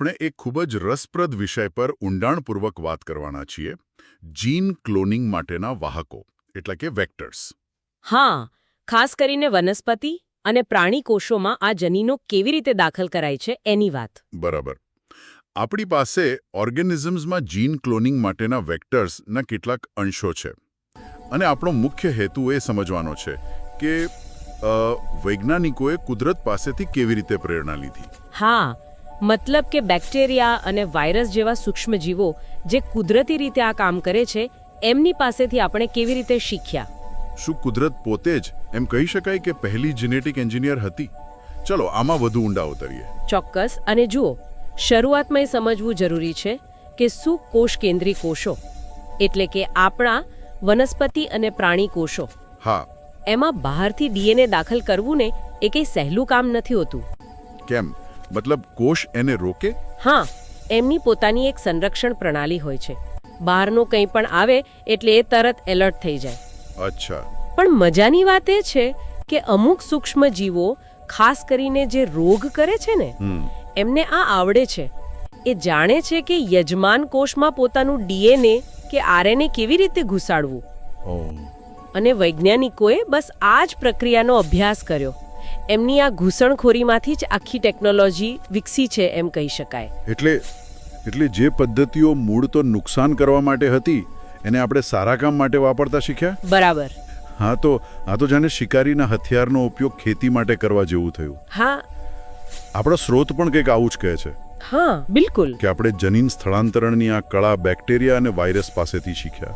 આપણે એક ખૂબ જ રસપ્રદ વિષય પર ઊંડાણપૂર્વક વાત કરવાના છીએ જીન ક્લોનિંગ માટેના વાહકો એટલે કે વેક્ટર્સ હા ખાસ કરીને વનસ્પતિ અને પ્રાણી કોષોમાં આ જનીનો કેવી રીતે દાખલ કરાય છે એની વાત. બરાબર. આપણી પાસે ઓર્ગેનિઝમ્સમાં જીન ક્લોનિંગ માટેના વેક્ટર્સના કેટલાક અંશો છે. અને આપણો મુખ્ય હેતુ એ સમજવાનો છે કે વૈજ્ઞાનિકોએ કુદરત પાસેથી કેવી રીતે પ્રેરણા લીધી? હા મતલબ કે બેક્ટેરિયા અને વાયરસ જેવા સૂક્ષ્મજીવો જે કુદરતી રીતે આ કામ કરે છે એમની પાસેથી આપણે કેવી રીતે શીખ્યા? શું કુદરત પોતે જ એમ કહી શકાય કે પહેલી જેનેટિક એન્જિનિયર હતી? ચલો આમાં વધુ ઊંડા ઉતરીએ. ચોક્કસ અને જુઓ શરૂઆતમાં એ સમજવું જરૂરી છે કે શું કોષ કેન્દ્રી કોષો એટલે કે આપણા વનસ્પતિ અને પ્રાણી કોષો. હા. એમાં બહારથી ડીએનએ દાખલ કરવું ને એ કંઈ સહેલું કામ નથી હોતું. કેમ? મતલબ કોષ એને રોકે? હા એમની પોતાની એક સંરક્ષણ પ્રણાલી હોય છે. બહારનું કંઈ પણ આવે એટલે એ તરત એલર્ટ થઈ જાય. અચ્છા. પણ મજાની વાત એ છે કે અમુક સૂક્ષ્મ જીવો ખાસ કરીને જે રોગ કરે છે ને એમને આ આવડે છે. એ જાણે છે કે યજમાન કોષમાં પોતાનું ડીએનએ કે આરએનએ કેવી રીતે ઘુસાડવું. અને વૈજ્ઞાનિકોએ બસ આ જ પ્રક્રિયાનો અભ્યાસ કર્યો. એમની આ ઘૂસણખોરીમાંથી જ આખી ટેકનોલોજી વિકસી છે એમ કહી શકાય. એટલે એટલે જે પદ્ધતિઓ મૂળ તો નુકસાન કરવા માટે હતી એને આપણે સારા કામ માટે વાપરતા શીખ્યા? બરાબર. હા તો આ તો જાણે શિકારીના હથિયારનો ઉપયોગ ખેતી માટે કરવા જેવું થયું. હા. આપણો સ્રોત પણ કંઈક આવું જ કહે છે. હા બિલકુલ. કે આપણે જનીન સ્થળાંતરણની આ કળા બેક્ટેરિયા અને વાયરસ પાસેથી શીખ્યા.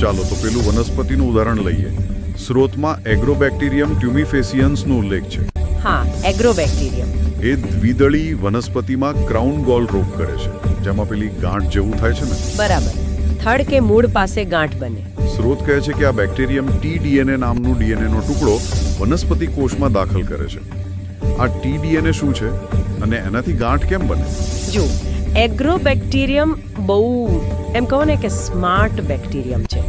ચાલો તો પેલું વનસ્પતિનું ઉદાહરણ લઈએ. સ્રોતમાં એગ્રોબેક્ટેરિયમ ટ્યુમિફેસિયન્સનો ઉલ્લેખ છે. હા એગ્રોબેક્ટેરિયમ. એ દ્વિદળી વનસ્પતિમાં ક્રાઉન ગોલ રોગ કરે છે જેમાં પેલી ગાંઠ જેવું થાય છે ને? બરાબર. થડ કે મૂળ પાસે ગાંઠ બને. સ્રોત કહે છે કે આ બેક્ટેરિયમ ટી ડીએનએ નામનું ડીએનએનો ટુકડો વનસ્પતિ કોષમાં દાખલ કરે છે. આ ટી ડીએનએ શું છે અને એનાથી ગાંઠ કેમ બને? જો એગ્રોબેક્ટેરિયમ બહુ એમ કહો ને કે સ્માર્ટ બેક્ટેરિયમ છે.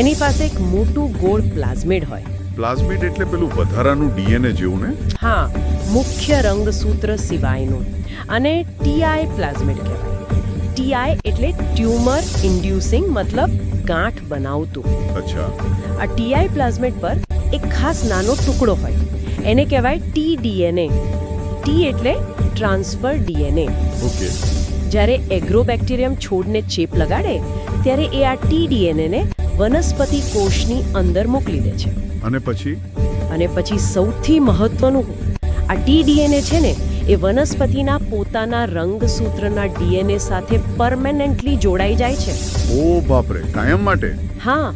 એની પાસે એક મોટું ગોળ પ્લાઝમિડ હોય. પ્લાઝમિડ એટલે પેલું વધારાનું ડીએનએ જેવું ને? હા મુખ્ય રંગસૂત્ર સિવાયનું. અને ટીઆઈ પ્લાઝમિડ કહેવાય. ટીઆઈ એટલે ટ્યુમર ઇન્ડ્યુસિંગ મતલબ ગાંઠ બનાવતું. અચ્છા. આ ટીઆઈ પ્લાઝમિડ પર એક ખાસ નાનો ટુકડો હોય. એને કહેવાય ટી ડીએનએ. ટી એટલે ટ્રાન્સફર ડીએનએ. ઓકે. જ્યારે એગ્રોબેક્ટેરિયમ છોડને ચેપ લગાડે ત્યારે એ આ ટી ડીએનએને વનસ્પતિ કોષની અંદર મોકલી દે છે. અને પછી? અને પછી સૌથી મહત્વનું આ ટી ડીએનએ છે ને એ વનસ્પતિના પોતાના રંગસૂત્રના ડીએનએ સાથે પરમેનન્ટલી જોડાઈ જાય છે. ઓ બાપરે કાયમ માટે? હા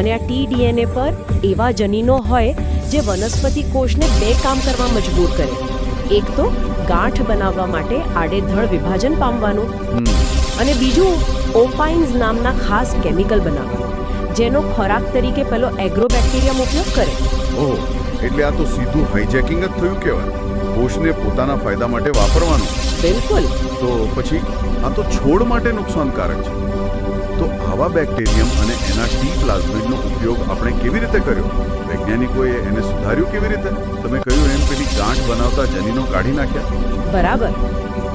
અને આ ટી ડીએનએ પર એવા જનીનો હોય જે વનસ્પતિ કોષને બે કામ કરવા મજબૂર કરે. એક તો ગાંઠ બનાવવા માટે આડેધડ વિભાજન પામવાનું અને બીજું ઓપાઇન્સ નામના ખાસ કેમિકલ બનાવવાનું. જેનો ખોરાક તરીકે પેલો એગ્રોબેક્ટેરિયમ ઉપયોગ કરે. ઓહ એટલે આ તો સીધું હાઇજેકિંગ જ થયું કહેવાય. કોષને પોતાના ફાયદા માટે વાપરવાનું. બિલકુલ. તો પછી આ તો છોડ માટે નુકસાનકારક છે. તો આવા બેક્ટેરિયમ અને એના ટી પ્લાઝમિડનો ઉપયોગ આપણે કેવી રીતે કર્યો? વૈજ્ઞાનિકોએ એને સુધાર્યું કેવી રીતે? તમે કહ્યું એમ પેલી ગાંઠ બનાવતા જનીનો કાઢી નાખ્યા. બરાબર.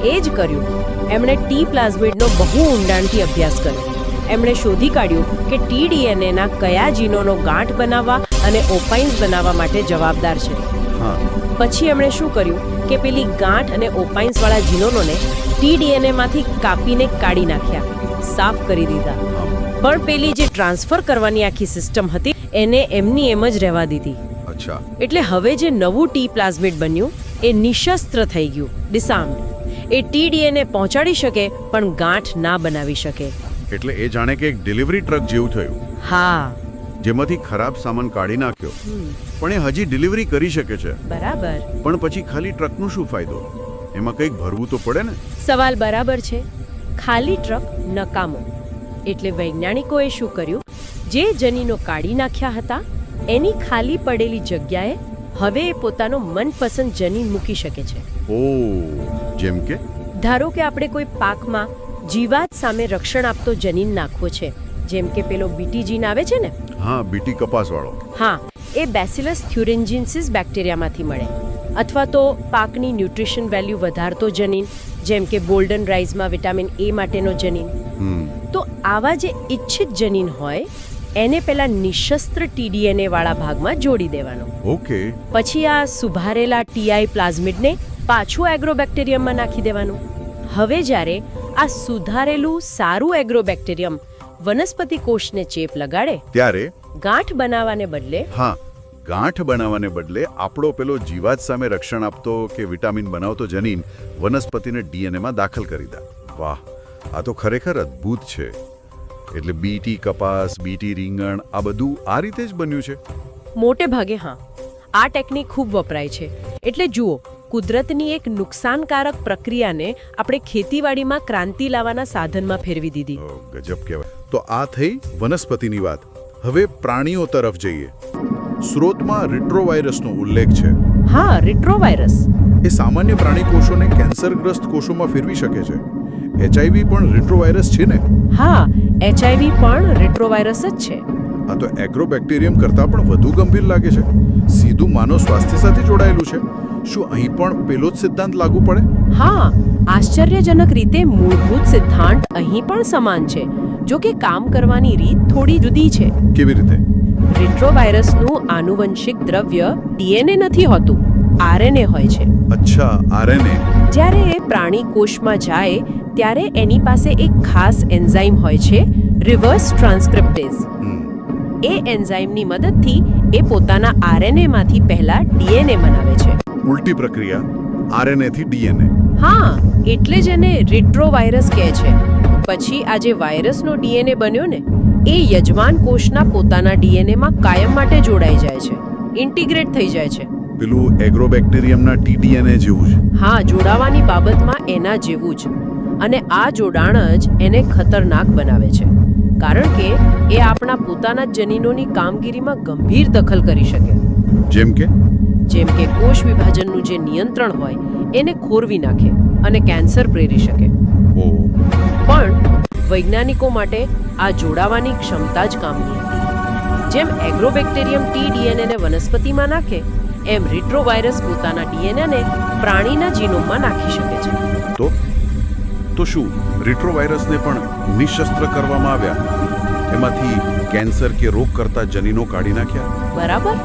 એ જ કર્યું. એમણે ટી પ્લાઝમિડનો બહુ ઊંડાણથી અભ્યાસ કર્યો. એમણે શોધી કાઢ્યું કે ટી ના કયા જીનોનો ગાંઠ બનાવવા અને ઓપાઇન્સ બનાવવા માટે જવાબદાર છે. પછી એમણે શું કર્યું કે પેલી ગાંઠ અને ઓપાઇન્સવાળા જીનોનોને ટીડીએનએ માંથી કાપીને કાઢી નાખ્યા સાફ કરી દીધા. પણ પેલી જે ટ્રાન્સફર કરવાની આખી સિસ્ટમ હતી એને એમની એમ જ રહેવા દીધી. અચ્છા. એટલે હવે જે નવું ટી પ્લાઝમિડ બન્યું એ નિશસ્ત્ર થઈ ગયું ડિસાર્મ્ડ એ ટીડીએને પહોંચાડી શકે પણ ગાંઠ ના બનાવી શકે. એટલે એ જાણે કે એક ડિલિવરી ટ્રક જેવું થયું. હા. જેમાંથી ખરાબ સામાન કાઢી નાખ્યો. પણ એ હજી ડિલિવરી કરી શકે છે. બરાબર. પણ પછી ખાલી ટ્રકનો શું ફાયદો? એમાં કંઈક ભરવું તો પડે ને? સવાલ બરાબર છે. ખાલી ટ્રક નકામો. એટલે વૈજ્ઞાનિકોએ શું કર્યું? જે જનીનો કાઢી નાખ્યા હતા એની ખાલી પડેલી જગ્યાએ હવે એ પોતાનો મનપસંદ જનીન મૂકી શકે છે. ઓ જેમ કે? ધારો કે આપણે કોઈ પાકમાં જીવાત સામે રક્ષણ આપતો જનીન નાખવો છે. જેમ કે પેલો બીટી જીન આવે છે ને? હા બીટી કપાસવાળો. હા એ બેસિલસ થ્યુરેન્જિન્સિસ બેક્ટેરિયામાંથી મળે. અથવા તો પાકની ન્યુટ્રિશન વેલ્યુ વધારતો જનીન જેમ કે ગોલ્ડન રાઈસમાં વિટામિન એ માટેનો જનીન. તો આવા જે ઇચ્છિત જનીન હોય એને પેલા નિશસ્ત્ર ટીડીએનએ વાળા ભાગમાં જોડી દેવાનો. ઓકે. પછી આ સુભારેલા ટીઆઈ પ્લાઝમિડને પાછું એગ્રોબેક્ટેરિયમમાં નાખી દેવાનું. હવે જ્યારે આ સુધારેલું સારું એગ્રોબેક્ટેરિયમ વનસ્પતિ કોષને ચેપ લગાડે ત્યારે? ગાંઠ બનાવવાને બદલે હા ગાંઠ બનાવવાને બદલે આપણો પેલો જીવાત સામે રક્ષણ આપતો કે વિટામિન બનાવતો જનીન વનસ્પતિને ડીએનએમાં દાખલ કરી દે. વાહ આ તો ખરેખર અદ્ભુત છે. એટલે બીટી કપાસ બીટી રીંગણ આ બધું આ રીતે જ બન્યું છે? મોટે ભાગે હા. આ ટેકનિક ખૂબ વપરાય છે. એટલે જુઓ કુદરતની એક નુકસાનકારક પ્રક્રિયાને આપણે ખેતીવાડીમાં ક્રાંતિ લાવવાના સાધનમાં ફેરવી દીધી. ગજબ કહેવાય. તો આ થઈ વનસ્પતિની વાત. હવે પ્રાણીઓ તરફ જઈએ. સ્રોતમાં રિટ્રોવાયરસનો ઉલ્લેખ છે. હા રિટ્રોવાયરસ. એ સામાન્ય પ્રાણી કોષોને કેન્સરગ્રસ્ત કોષોમાં ફેરવી શકે છે. એચઆઈવી પણ રિટ્રોવાયરસ છે ને? હા એચઆઈવી પણ રિટ્રોવાયરસ જ છે. આ તો એગ્રોબેક્ટેરિયમ કરતાં પણ વધુ ગંભીર લાગે છે. સીધું માનવ સ્વાસ્થ્ય સાથે જોડાયેલું છે. શું અહીં પણ પેલો જ સિદ્ધાંત લાગુ પડે? હા આશ્ચર્યજનક રીતે મૂળભૂત સિદ્ધાંત અહીં પણ સમાન છે. જો કે કામ કરવાની રીત થોડી જુદી છે. કેવી રીતે? રિટ્રોવાયરસનું આનુવંશિક દ્રવ્ય ડીએનએ નથી હોતું આરએનએ હોય છે. અચ્છા આરએનએ. જ્યારે એ પ્રાણી કોષમાં જાય ત્યારે એની પાસે એક ખાસ એન્ઝાઇમ હોય છે રિવર્સ ટ્રાન્સક્રિપ્ટેઝ. એ એન્ઝાઇમની મદદથી એ પોતાના આરએનએમાંથી પહેલા ડીએનએ બનાવે છે. ઉલટી પ્રક્રિયા આરએનએ થી ડીએનએ. હા એટલે જ એને રિટ્રોવાયરસ કહે છે. પછી આ જે વાયરસનો ડીએનએ બન્યો ને એ યજમાન કોષના પોતાના ડીએનએમાં કાયમ માટે જોડાઈ જાય છે. ઇન્ટિગ્રેટ થઈ જાય છે. પેલું એગ્રોબેક્ટેરિયમના ટીડીએનએ જેવું છે. હા જોડાવાની બાબતમાં એના જેવું જ. અને આ જોડાણ જ એને ખતરનાક બનાવે છે. કારણ કે એ આપણા પોતાના જનીનોની કામગીરીમાં ગંભીર દખલ કરી શકે. જેમ કે? જેમ કે કોષ વિભાજનનું જે નિયંત્રણ હોય એને ખોરવી નાખે અને કેન્સર પ્રેરી શકે. પણ વૈજ્ઞાનિકો માટે આ જોડાવાની ક્ષમતા જ કામની હતી. જેમ એગ્રોબેક્ટેરિયમ ટી ડીએનએને વનસ્પતિમાં નાખે એમ રિટ્રોવાયરસ પોતાના ડીએનએને પ્રાણીના જીનોમમાં નાખી શકે છે. તો? તો શું? રિટ્રોવાયરસને પણ નિશસ્ત્ર કરવામાં આવ્યા? એમાંથી કેન્સર કે રોગ કરતા જનીનો કાઢી નાખ્યા? બરાબર.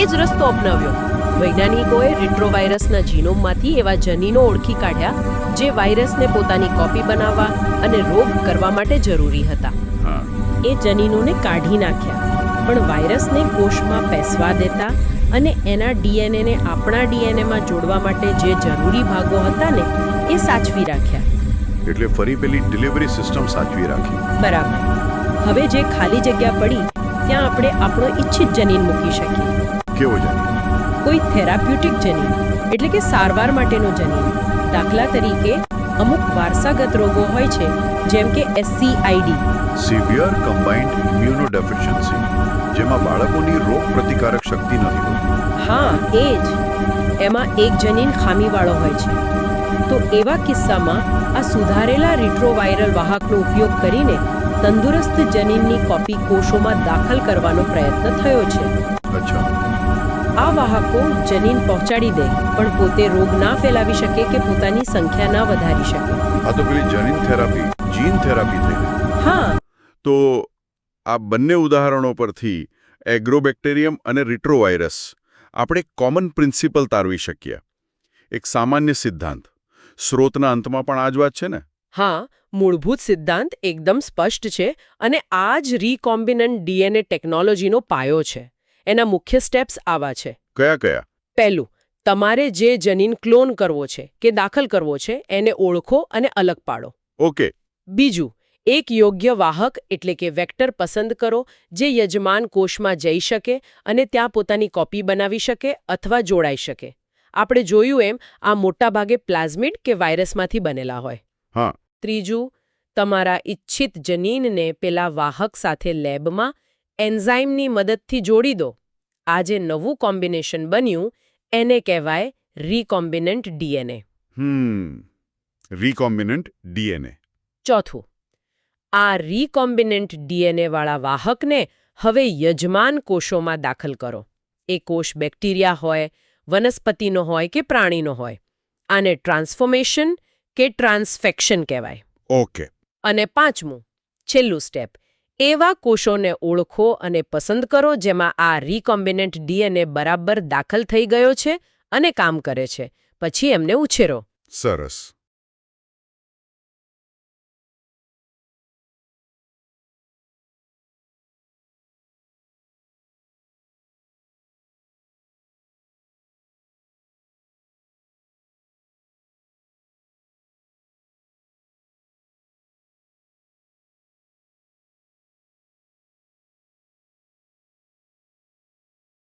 એ જ રસ્તો અપનાવ્યો. વૈજ્ઞાનિકોએ રિટ્રોવાયરસના જીનોમમાંથી એવા જનીનો ઓળખી કાઢ્યા જે વાયરસને પોતાની કોપી બનાવવા અને રોગ કરવા માટે જરૂરી હતા. એ જનીનોને કાઢી નાખ્યા. પણ વાયરસને કોષમાં પેસવા દેતા અને એના ડીએનએને આપણા ડીએનએમાં જોડવા માટે જે જરૂરી ભાગો હતા ને એ સાચવી રાખ્યા. એટલે ફરી પેલી ડિલિવરી સિસ્ટમ સાચવી રાખી. બરાબર. હવે જે ખાલી જગ્યા પડી ત્યાં આપણે આપણો ઈચ્છિત જનીન મૂકી શકીએ. કેવો જનીન? કોઈ થેરાપ્યુટિક જનીન એટલે કે સારવાર માટેનો જનીન. દાખલા તરીકે અમુક વારસાગત રોગો હોય છે જેમ કે એસસીઆઈડી સિવિયર કમ્બાઇન્ડ ઇમ્યુનોડેફિશિયન્સી જેમાં બાળકોની રોગ પ્રતિકારક શક્તિ નથી હોતી. હા એ જ. એમાં એક જનીન ખામીવાળો હોય છે. તો એવા કિસ્સામાં આ સુધારેલા રિટ્રોવાયરલ વાહકનો ઉપયોગ કરીને તંદુરસ્ત જનીનની કોપી કોષોમાં દાખલ કરવાનો પ્રયત્ન થયો છે. આ વાહકો જનીન પહોંચાડી દે પણ પોતે રોગ ના ફેલાવી શકે કે પોતાની સંખ્યા ના વધારી શકે. આ તો પેલી જનીન થેરાપી જીન થેરાપી થઈ હા. તો આ બંને ઉદાહરણો પરથી એગ્રોબેક્ટેરિયમ અને રિટ્રોવાયરસ આપણે કોમન પ્રિન્સિપલ તારવી શકીએ. એક સામાન્ય સિદ્ધાંત. સ્રોતના અંતમાં પણ આ જ વાત છે ને? હા મૂળભૂત સિદ્ધાંત એકદમ સ્પષ્ટ છે અને આ જ રીકોમ્બિનન્ટ ડીએનએ ટેકનોલોજીનો પાયો છે. એના મુખ્ય સ્ટેપ્સ આવા છે. કયા કયા? પહેલું તમારે જે જનીન ક્લોન કરવો છે કે દાખલ કરવો છે એને ઓળખો અને અલગ પાડો. ઓકે. બીજું એક યોગ્ય વાહક એટલે કે વેક્ટર પસંદ કરો જે યજમાન કોષમાં જઈ શકે અને ત્યાં પોતાની કોપી બનાવી શકે અથવા જોડાઈ શકે. આપણે જોયું એમ આ મોટાભાગે પ્લાઝમિડ કે વાયરસમાંથી બનેલા હોય. હા. ત્રીજું તમારા ઇચ્છિત જનીનને પેલા વાહક સાથે લેબમાં એન્ઝાઇમની મદદથી જોડી દો. આ જે નવું કોમ્બિનેશન બન્યું એને કહેવાય રીકોમ્બિનન્ટ ડીએનએ. હમ રીકોમ્બિનન્ટ ડીએનએ. ચોથું આ રીકોમ્બિનન્ટ ડીએનએ વાળા વાહકને હવે યજમાન કોષોમાં દાખલ કરો. એ કોષ બેક્ટેરિયા હોય વનસ્પતિનો હોય કે પ્રાણીનો હોય. આને ટ્રાન્સફોર્મેશન કે ટ્રાન્સફેક્શન કહેવાય. ઓકે. અને પાંચમું છેલ્લું સ્ટેપ એવા કોષોને ઓળખો અને પસંદ કરો જેમાં આ રીકોમ્બિનેન્ટ ડીએનએ બરાબર દાખલ થઈ ગયો છે અને કામ કરે છે. પછી એમને ઉછેરો. સરસ.